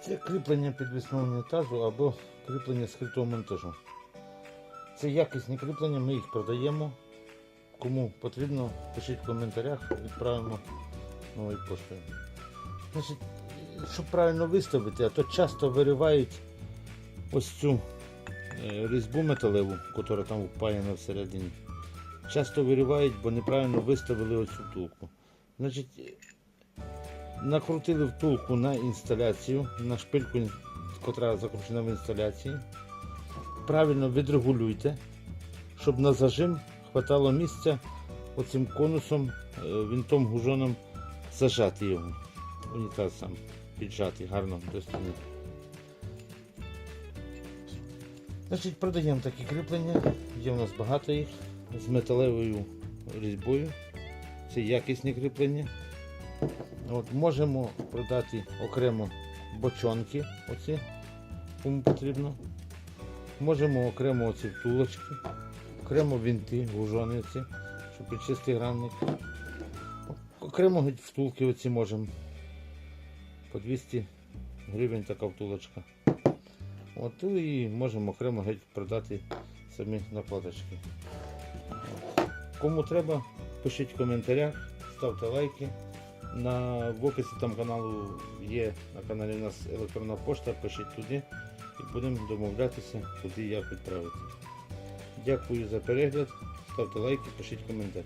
Це кріплення підвісного унітазу або кріплення скритого монтажу. Це якісні кріплення, ми їх продаємо. Кому потрібно, пишіть в коментарях, відправимо новою поштою. Значить, щоб правильно виставити, а то часто виривають ось цю е, різьбу металеву, яка там впаяна всередині. Часто виривають, бо неправильно виставили оцю втулку. Значить, накрутили втулку на інсталяцію, на шпильку, яка закручена в інсталяції. Правильно відрегулюйте, щоб на зажим хватало місця оцим конусом, е, вінтом гужоном зажати його. Унітаз сам піджати гарно до стіни. Значить, продаємо такі кріплення. Є в нас багато їх з металевою різьбою. Це якісні кріплення. От, можемо продати окремо бочонки, оці, кому потрібно. Можемо окремо оці втулочки, окремо вінти, гужони оці, щоб під чистий грамник. Окремо втулки оці можемо. По 200 гривень така втулочка. От і можемо окремо геть продати самі накладочки. Кому треба, пишіть в коментарях, ставте лайки. На, в описі там каналу є на каналі у нас електронна пошта, пишіть туди і будемо домовлятися, куди як відправити. Дякую за перегляд, ставте лайки, пишіть коментарі.